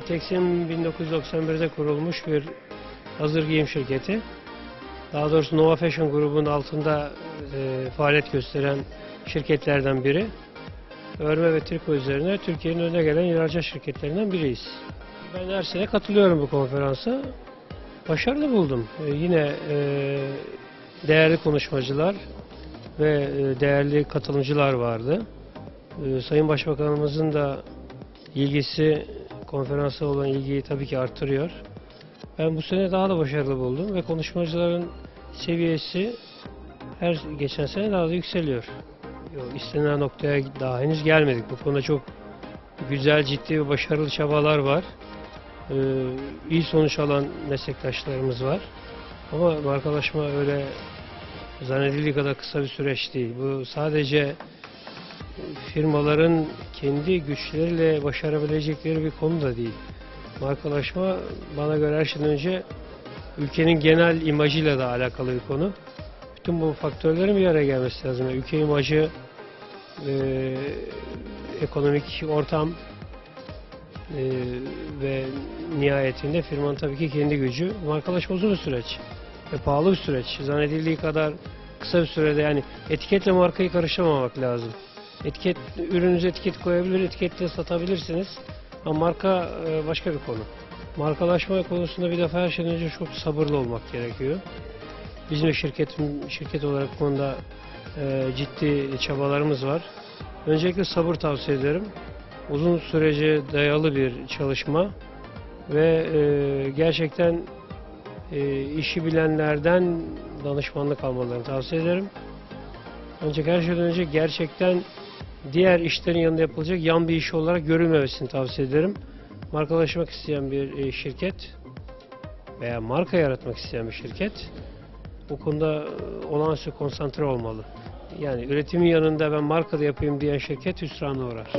Bitex'in 1991'de kurulmuş bir hazır giyim şirketi. Daha doğrusu Nova Fashion grubunun altında e, faaliyet gösteren şirketlerden biri. Örme ve triko üzerine Türkiye'nin önüne gelen ihracat şirketlerinden biriyiz. Ben her sene katılıyorum bu konferansa. Başarılı buldum. E, yine e, değerli konuşmacılar ve e, değerli katılımcılar vardı. E, Sayın Başbakanımızın da ilgisi, konferansa olan ilgiyi tabii ki artırıyor. Ben bu sene daha da başarılı buldum ve konuşmacıların seviyesi her geçen sene daha da yükseliyor. İstenilen noktaya daha henüz gelmedik. Bu konuda çok güzel, ciddi ve başarılı çabalar var. Ee, iyi sonuç alan meslektaşlarımız var. Ama markalaşma öyle zannedildiği kadar kısa bir süreç değil. Bu sadece firmaların kendi güçleriyle başarabilecekleri bir konu da değil. Markalaşma bana göre her şeyden önce ülkenin genel imajıyla da alakalı bir konu. Bütün bu faktörlerin bir araya gelmesi lazım. Yani ülke imajı, e, ekonomik ortam e, ve nihayetinde firmanın tabii ki kendi gücü. Markalaşma uzun bir süreç ve pahalı bir süreç. Zannedildiği kadar kısa bir sürede yani etiketle markayı karıştırmamak lazım. Etiket, ürününüze etiket koyabilir, etiketle satabilirsiniz. Ama marka e, başka bir konu. Markalaşma konusunda bir defa her şeyden önce çok sabırlı olmak gerekiyor. Bizim de şirket olarak konuda e, ciddi çabalarımız var. Öncelikle sabır tavsiye ederim. Uzun sürece dayalı bir çalışma ve e, gerçekten e, işi bilenlerden danışmanlık almalarını tavsiye ederim. Ancak her şeyden önce gerçekten diğer işlerin yanında yapılacak yan bir iş olarak görülmemesini tavsiye ederim. Markalaşmak isteyen bir e, şirket veya marka yaratmak isteyen bir şirket bu konuda e, olağanüstü konsantre olmalı. Yani üretimin yanında ben marka da yapayım diyen şirket hüsrana uğrar.